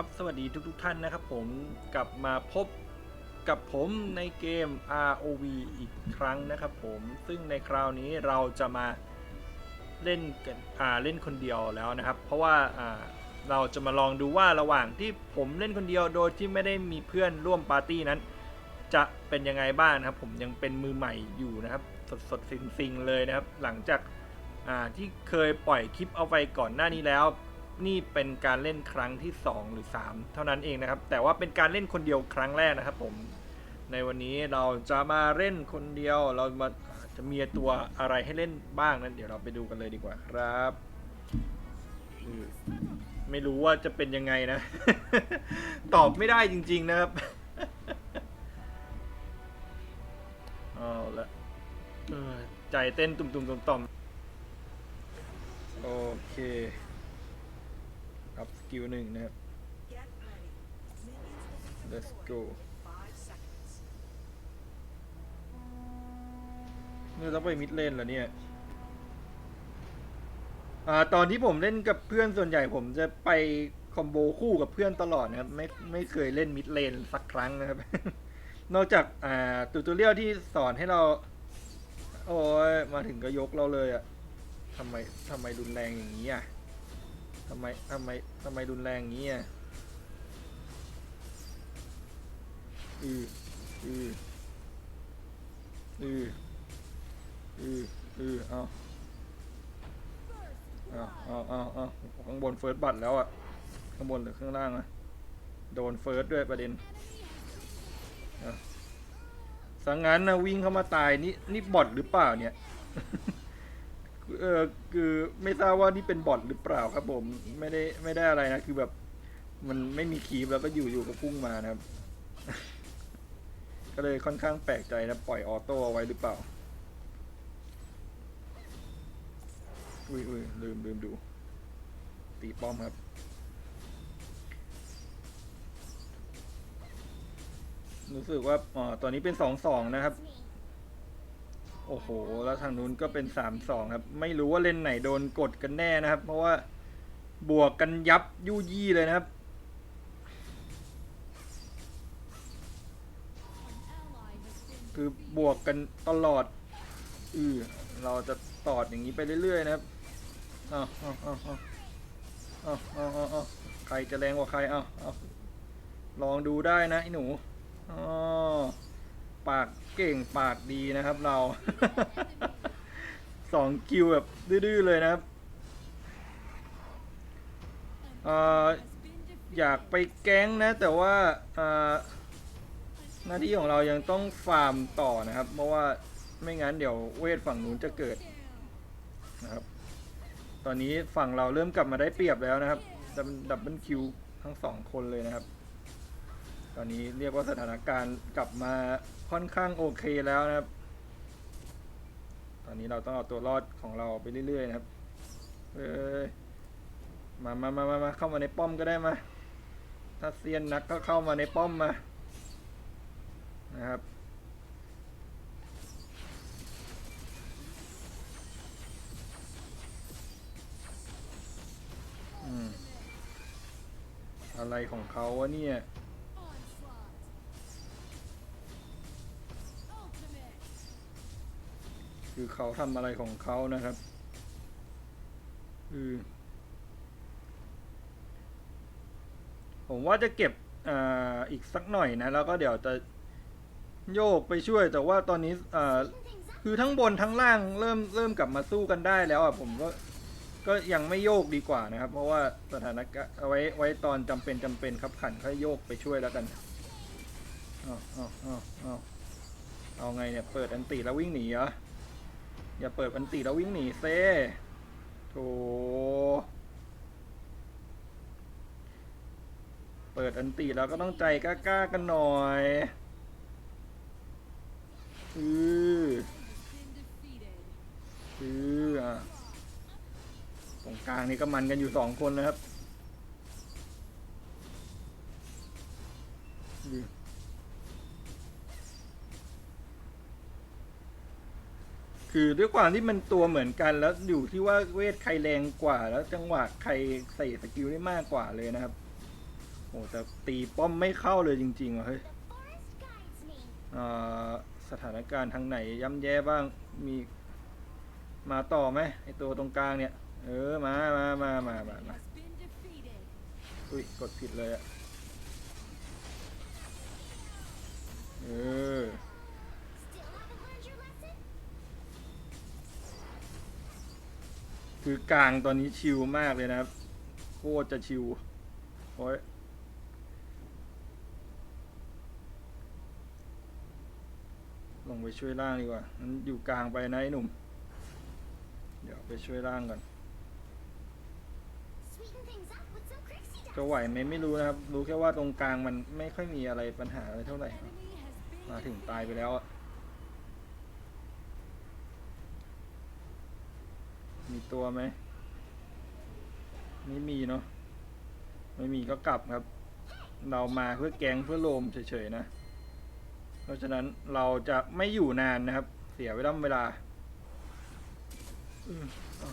ครับสวัสดีทุกทท่านนะครับผมกลับมาพบกับผมในเกม ROV อีกครั้งนะครับผมซึ่งในคราวนี้เราจะมาเล่นกันอ่าเล่นคนเดียวแล้วนะครับ เพราะว่าอ่าเราจะมาลองดูว่าระหว่างที่ผมเล่นคนเดียวโดยที่ไม่ได้มีเพื่อนร่วมปาร์ตี้นั้น จะเป็นยังไงบ้างครับผมยังเป็นมือใหม่อยู่นะครับ สดสดสิงสิงๆเลยนะครับ หลังจากอ่าที่เคยปล่อยคลิปเอาไปก่อนหน้านี้แล้ว นี่เป็นการเล่นครั้งที่ 2 หรือ 3 เท่านั้นเองนะครับ แต่ว่าเป็นการเล่นคนเดียวครั้งแรกนะครับผมในวันนี้เราจะมาเล่นคนเดียวเรามาจะมีตัวอะไรให้เล่นบ้างนั้น เดี๋ยวเราไปดูกันเลยดีกว่าครับ ไม่รู้ว่าจะเป็นยังไงนะ ตอบไม่ได้จริง ๆ นะครับเอาละใจเต้นตุ่มๆต่อมๆโอเค กิลหนึ่งนะครับ Let's go. in five seconds. นี่ต้องไปมิดเลนเหรอเนี่ย อ่า ตอนที่ผมเล่นกับเพื่อนส่วนใหญ่ผมจะไปคอมโบคู่กับเพื่อนตลอดนะครับ ไม่ไม่เคยเล่นมิดเลนสักครั้งนะครับ นอกจาก อ่าตูตเรียลที่สอนให้เรา โอ้ยมาถึงก็ยกเราเลยอะทำไมทำไมรุนแรงอย่างนี้อะ ทำไมทำไมทำไมรุนแรงอย่างนี้อะอืออืออืออืออือเอาเอาเอาเอาเอาข้างบนเฟิร์สบัตแล้วอะข้างบนหรือข้างล่างอะโดนเฟิร์สด้วยประเด็นสังงั้นนะวิ่งเข้ามาตายนี่นี่บอทหรือเปล่าเนี่ย เออคือไม่ทราบว่านี่เป็นบอทหรือเปล่าครับ ผมไม่ได้ไม่ได้อะไรนะคือแบบ มันไม่มีคีบแล้วก็อยู่อยู่ก็พุ่งมานะครับ ก็เลยค่อนข้างแปลกใจนะปล่อยออโต้เอาไว้หรือเปล่าอุ้ยอุ้ยลืมลืมดู ตีป้อมครับรู้สึกว่าอ๋อตอนนี้เป็นสองสองนะครับ โอ้โห แล้วทางนู้นก็เป็นสามสองครับ ไม่รู้ว่าเล่นไหนโดนกดกันแน่นะครับ เพราะว่าบวกกันยับยู่ยี่เลยนะครับ คือบวกกันตลอดอือเราจะตอดอย่างนี้ไปเรื่อยๆนะครับอ๋าอ้าอ๋าอ้าอ๋าอ้าอ้าใครจะแรงกว่าใครอ๋าอลองดูได้นะไอ้หนูอ๋อ ปากเก่งปากดีนะครับเรา สองคิวแบบดื้อเลยนะครับเอออยากไปแก๊งนะ แต่ว่าหน้าที่ของเรายังต้องฟาร์มต่อนะครับ เพราะว่าไม่งั้นเดี๋ยวเวทฝั่งนู้นจะเกิดนะครับ ตอนนี้ฝั่งเราเริ่มกลับมาได้เปรียบแล้วนะครับดับเบิลคิวทั้งสองคนเลยนะครับ ตอนนี้เรียกว่าสถานการณ์กลับมาค่อนข้างโอเคแล้วนะครับ ตอนนี้เราต้องเอาตัวรอดของเราไปเรื่อยๆนะครับเอ้ยมามามามามาเข้ามาในป้อมก็ได้มา ถ้าเซียนนักก็เข้ามาในป้อมมา นะครับอืมอะไรของเขาวะเนี่ย คือเขาทำอะไรของเขานะครับอือผมว่าจะเก็บอ่าอีกสักหน่อยนะ แล้วก็เดี๋ยวจะโยกไปช่วย แต่ว่าตอนนี้อ่อคือทั้งบนทั้งล่างเริ่มเริ่มกลับมาสู้กันได้แล้วอะผมก็ก็ยังไม่โยกดีกว่านะครับ เพราะว่าสถานการณ์เอาไว้ไว้ตอนจำเป็นจำเป็นครับขันค่อยโยกไปช่วยแล้วกันเอาเอาเอาเอาเอาไงเนี่ยเปิดอันตีแล้ววิ่งหนีเหรอ อย่าเปิดอันตีแล้ววิ่งหนีเซ่โถเปิดอันตีแล้วก็ต้องใจกล้าๆกันหน่อยอืออืออะตรงกลางนี่ก็มันกันอยู่สองคนนะครับ คือด้วยความที่มันตัวเหมือนกันแล้วอยู่ที่ว่าเวทใครแรงกว่า แล้วจังหวะใครใส่สกิลได้มากกว่าเลยนะครับผอ้แต่ตีป้อมไม่เข้าเลยจริงๆว่ะเฮ้ยสถานการณ์ทางไหนย่ำแย่บ้างมีมาต่อไหมไอตัวตรงกลางเนี่ย เออมามามามามามาอุ้ยกดผิดเลยอะเออ คือกลางตอนนี้ชิลมากเลยนะครับ โคตรจะชิลโอ้ยลงไปช่วยล่างดีกว่ามันอยู่กลางไปนะไอ้หนุ่ม เดี๋ยวไปช่วยล่างก่อน Sweeten things up with some Crixie จะ dust. ไหวไหมไม่รู้นะครับ รู้แค่ว่าตรงกลางมันไม่ค่อยมีอะไรปัญหาอะไรเท่าไหร่ Enemy has been มาถึงตายไปแล้วอะ มีตัวไหม ไม่มีเนาะ ไม่มีก็กลับครับ เรามาเพื่อแกงเพื่อโลมเฉยๆนะ เพราะฉะนั้นเราจะไม่อยู่นานนะครับ เสียเวลาเวลาอือา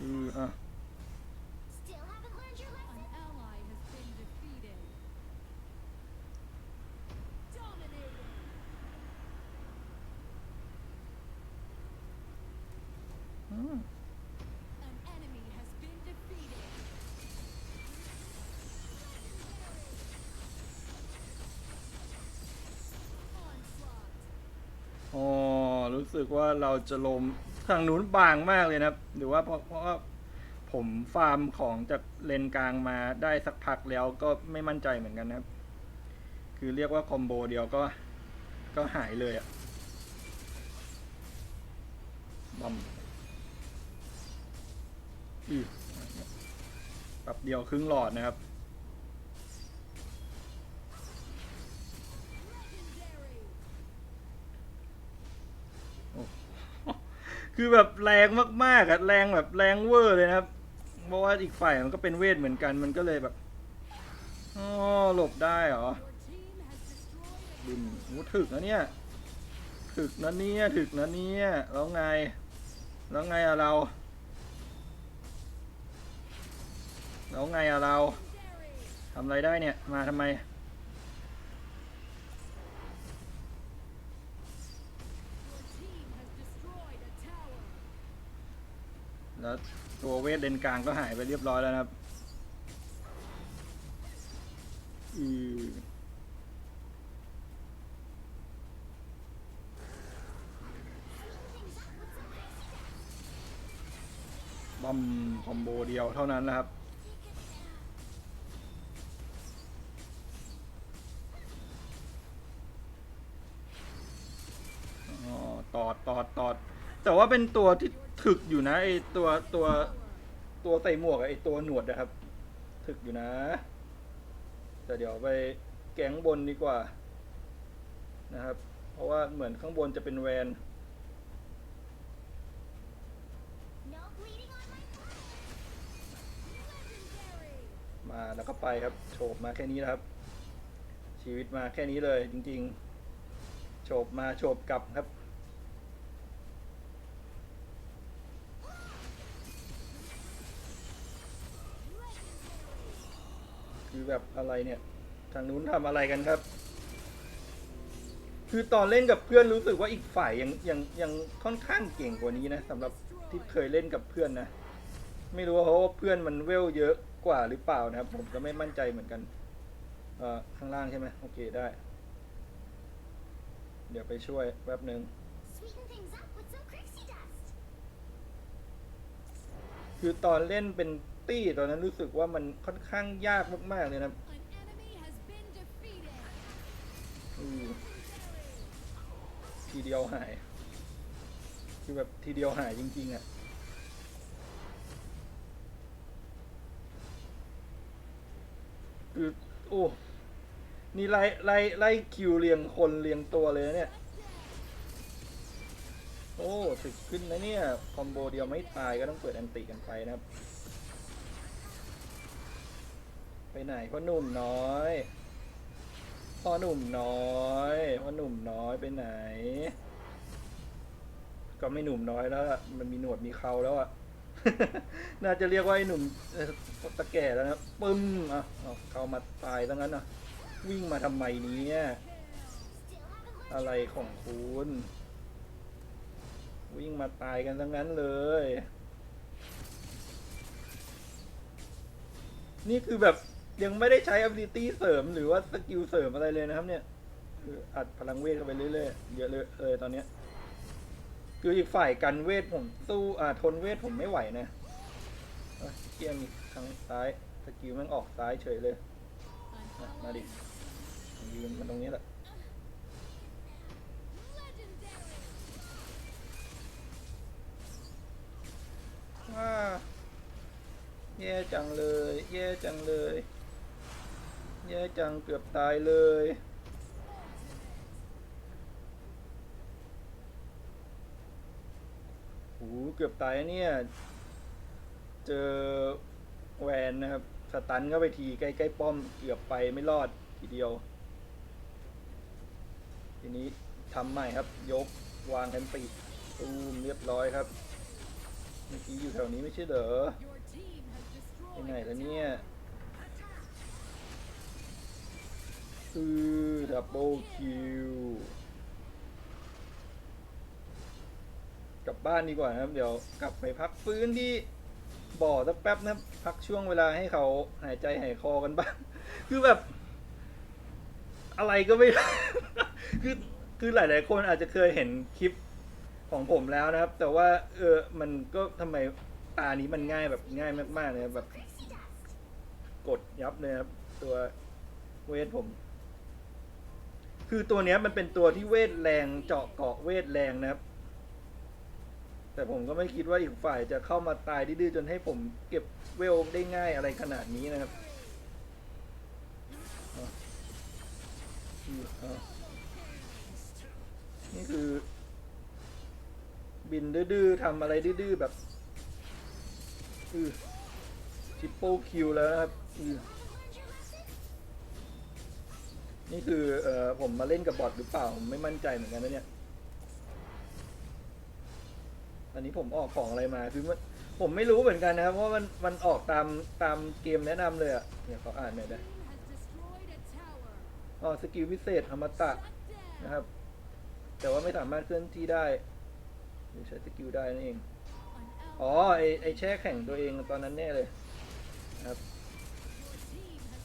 อืออะ อ๋อ รู้สึกว่าเราจะลมทางนู้นบางมากเลยนะครับ หรือว่าเพราะเพราะว่าผมฟาร์มของจากเลนกลางมาได้สักพักแล้วก็ไม่มั่นใจเหมือนกันนะครับ คือเรียกว่าคอมโบเดียวก็ก็หายเลยอะบอม อือแป๊บเดียวครึ่งหลอดนะครับ คือแบบแรงมากๆอะแรงแบบแรงเวอร์เลยนะครับ เพราะว่าอีกฝ่ายมันก็เป็นเวทเหมือนกัน มันก็เลยแบบอ๋อหลบได้เหรอบินหูถึกนะเนี่ย ถึกนะเนี่ย ถึกนะเนี่ย แล้วไง แล้วไงอะเรา แล้วไงอะเราทำอะไรได้เนี่ย มาทำไม แล้วตัวเวทเลนกลางก็หายไปเรียบร้อยแล้วนะครับอือบอมคอมโบเดียวเท่านั้นนะครับ ตอดตอด แต่ว่าเป็นตัวที่ถึกอยู่นะไอตัวตัวตัวใส่หมวกอะไอตัวหนวดนะครับ ถึกอยู่นะ แต่เดี๋ยวไปแก๊งบนดีกว่า นะครับ เพราะว่าเหมือนข้างบนจะเป็นแวน มาแล้วก็ไปครับโฉบมาแค่นี้นะครับ ชีวิตมาแค่นี้เลยจริงๆโฉบมาโฉบกลับครับ แบบอะไรเนี่ย ทางนู้นทำอะไรกันครับ คือตอนเล่นกับเพื่อนรู้สึกว่าอีกฝ่ายยังยังยังค่อนข้างเก่งกว่านี้นะสำหรับที่เคยเล่นกับเพื่อนนะ ไม่รู้ว่าเพราะว่าเพื่อนมันเวลเยอะกว่าหรือเปล่านะครับ ผมก็ไม่มั่นใจเหมือนกันเอ่อข้างล่างใช่ไหมโอเคได้ เดี๋ยวไปช่วยแป๊บหนึ่งคือตอนเล่นเป็น ตี้ตอนนั้นรู้สึกว่ามันค่อนข้างยากมากๆเลยนะ An enemy has been defeated. อือทีเดียวหาย คือแบบทีเดียวหายจริง ๆอะ่ะคือโอ้นี่ไล่ไล่ไล่คิวเรียงคนเรียงตัวเลยนะเนี่ย โอ้ถึกขึ้นนะเนี่ย คอมโบเดียวไม่ตายก็ต้องเปิดอันติกันไปนะครับ ไปไหนพ่อหนุ่มน้อยพ่อหนุ่มน้อยพ่อหนุ่มน้อยไปไหน ก็ไม่หนุ่มน้อยแล้วมันมีหนวดมีเขาแล้วอะ น่าจะเรียกว่าไอ้หนุ่มตะแก่แล้วนะปึ้มอะเข้ามาตายตั้งนั้นอะ วิ่งมาทำไมเนี้อะไรของคุณ วิ่งมาตายกันทั้งนั้นเลย นี่คือแบบ ยังไม่ได้ใช้ ability เสริมหรือว่าสกิลเสริมอะไรเลยนะครับเนี่ย คืออัดพลังเวทเข้าไปเรื่อยๆ เยอะเลยเลยตอนเนี้ย คืออีกฝ่ายกันเวทผมสู้อ่าทนเวทผมไม่ไหวนะเอ้ยเกียมีทางซ้าย สกิลแมันออกซ้ายเฉยเลยอะมาดิยืนมันตรงนี้แหละว้าแย่จังเลย แย่จังเลย แย่จังเกือบตายเลย โอ้โหเกือบตายนะเนี่ย เจอแวนนะครับ สตันเข้าไปทีใกล้ๆป้อมเกือบไปไม่รอดทีเดียว ทีนี้ทำใหม่ครับ ยกวางแทนปีตูมเรียบร้อยครับ เมื่อกี้อยู่แถวนี้ไม่ใช่เหรอ Your team has ไป destroyed ไหน a แล้วเนี่ย คือดับเบิลคิวกลับบ้านดีกว่านะครับ เดี๋ยวกลับไปพักฟื้นที่บ่อสักแป๊บนะครับ พักช่วงเวลาให้เขาหายใจหายคอกันบ้าง คือแบบ อะไรก็ไม่ คือคือหลาย ๆ คนอาจจะเคยเห็นคลิปของผมแล้วนะครับ แต่ว่า เออมันก็ทำไมตานี้มันง่ายแบบง่ายมากๆเลยแบบ กดยับเลยครับ ตัวเวทผม คือตัวเนี้ยมันเป็นตัวที่เวทแรงเจาะเกาะเวทแรงนะครับ แต่ผมก็ไม่คิดว่าอีกฝ่ายจะเข้ามาตายดื้อจนให้ผมเก็บเวลได้ง่ายอะไรขนาดนี้นะครับนี่คือ บินดื้อๆทำอะไรดื้อๆแบบอือทริปเปิลคิวแล้วนะครับอืม นี่คือเออผมมาเล่นกับบอทหรือเปล่าผมไม่มั่นใจเหมือนกันนะเนี่ย อันนี้ผมออกของอะไรมาคือมันผมไม่รู้เหมือนกันนะครับเพราะมันมันออกตามตามเกมแนะนำเลยอะเนี่ยเขาอ่านหน่อยนะ Team has destroyed a tower. อ๋อสกิลพิเศษอมตะ Shut down. นะครับ แต่ว่าไม่สามารถเคลื่อนที่ได้หรือใช้สกิลได้นั่นเอง An อ๋อ ally. ไอไอแช่แข่งตัวเองตอนนั้นแน่เลยครับ Your team has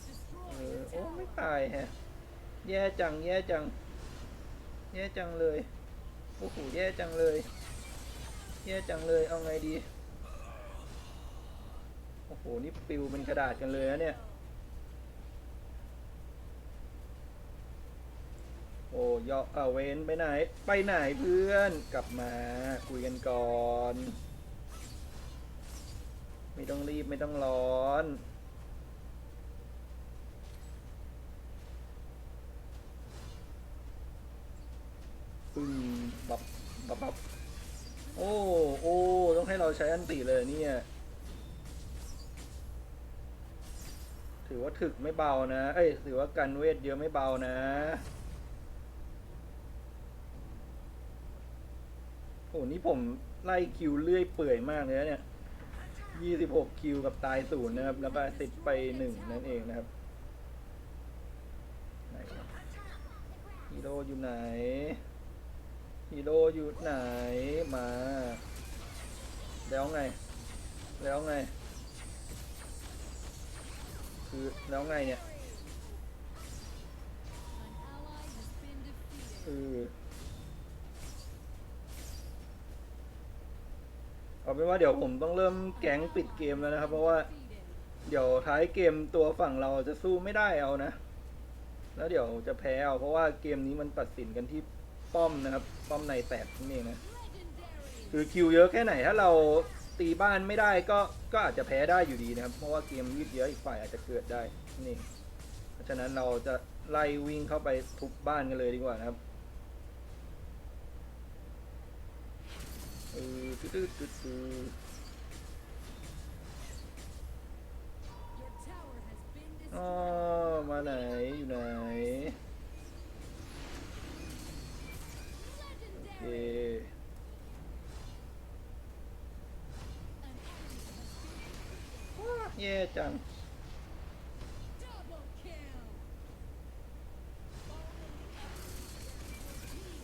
เอ destroyed อ a โอ้ไม่ tower. ตายแฮะ แย่จัง แย่จัง แย่จังเลย โอ้โห แย่จังเลย แย่จังเลย เอาไงดี โอ้โห นี่ปิวเป็นกระดาษกันเลยนะเนี่ย โอ้ยอเอาเวนไปไหน ไปไหนเพื่อน กลับมา คุยกันก่อน ไม่ต้องรีบไม่ต้องร้อน ปึ้งบับบับบับโอ้โอ้ต้องให้เราใช้อันติเลยเนี่ย ถือว่าถึกไม่เบานะ เอ้ยถือว่ากันเวทเยอะไม่เบานะ โอ้นี่ผมไล่คิวเลื่อยเปื่อยมากเลยนะเนี่ยยี่สิบหกคิวกับตายศูนย์นะครับ แล้วก็ติดไปหนึ่งนั่นเองนะครับฮีโร่อยู่ไหน ฮีโร่อยู่ไหนมา แล้วไง แล้วไง คือแล้วไงเนี่ยคือเอาเป็นว่าเดี๋ยวผมต้องเริ่มแก๊งปิดเกมแล้วนะครับ เพราะว่า เดี๋ยวท้ายเกมตัวฝั่งเราจะสู้ไม่ได้เอานะ แล้วเดี๋ยวจะแพ้เอาเพราะว่าเกมนี้มันตัดสินกันที่ ป้อมนะครับ ป้อมในแตกนั่นเองนะ Legendary. คือคิวเยอะแค่ไหน ถ้าเราตีบ้านไม่ได้ก็ก็อาจจะแพ้ได้อยู่ดีนะครับ เพราะว่าเกมยืดเยอะอีกฝ่ายอาจจะเกิดได้นี่เพราะฉะนั้นเราจะไล่วิ่งเข้าไปทุบบ้านกันเลยดีกว่านะครับเออตึ๊ดตึ๊ดตึ๊ดตึ๊ด Your tower has been อ๋อ destroyed. มาไหนอยู่ไหน แย่จัง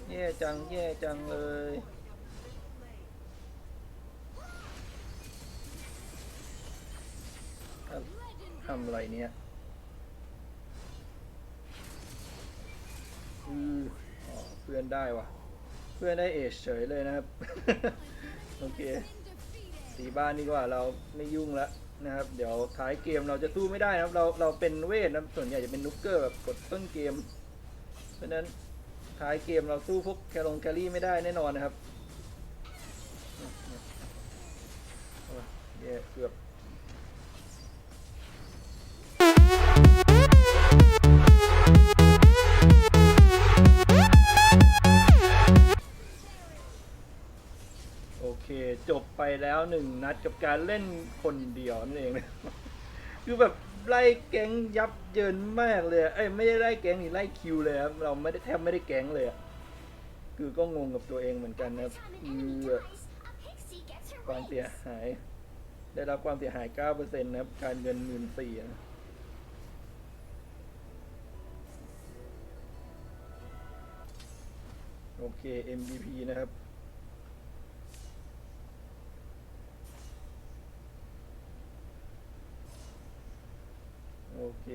แย่จัง แย่จังเลย ทำทำอะไรเนี่ยอืออ๋อเพื่อนได้วะ เพื่อนได้เอชเฉยเลยนะครับ โอเค Been defeated. สีบ้านดีกว่าเราไม่ยุ่งแล้วนะครับ เดี๋ยวท้ายเกมเราจะสู้ไม่ได้นะครับ เราเราเป็นเวทนะส่วนใหญ่จะเป็นนุกเกอร์แบบกดต้นเกม เพราะฉะนั้นท้ายเกมเราสู้พวกแคลงแครี่ไม่ได้แน่นอนนะครับโอ้ยแย่เกือบ เคจบไปแล้วหนึ่งนัดกับการเล่นคนเดียวนั่นเองนะ คือแบบไล่แก๊งยับเยินมากเลยเอ้ยไม่ได้ไล่แก๊งนี่ไล่คิวเลยครับเราไม่ได้แทบไม่ได้แก๊งเลยอะคือก็งงกับตัวเองเหมือนกันนะครับคือความเสียหาย ได้รับความเสียหาย9%นะครับการเงินหมื่นสี่นะโอเค MVP นะครับ โอเค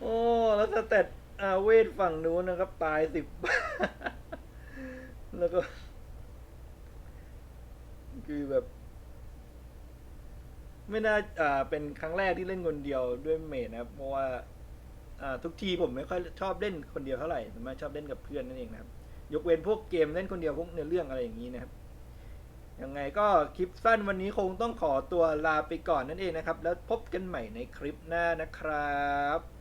โอ้แล้วสเตตอาเวทฝั่งนู้นนะครับ ตายสิบแล้วก็ คือแบบ ไม่น่าอ่าเป็นครั้งแรกที่เล่นคนเดียวด้วยเมดนะครับ เพราะว่า อ่า ทุกทีผมไม่ค่อยชอบเล่นคนเดียวเท่าไหร่ผมชอบเล่นกับเพื่อนนั่นเองนะครับ ยกเว้นพวกเกมเล่นคนเดียวพวกเนื้อเรื่องอะไรอย่างนี้นะครับ ยังไงก็คลิปสั้นวันนี้คงต้องขอตัวลาไปก่อนนั่นเองนะครับ แล้วพบกันใหม่ในคลิปหน้านะครับ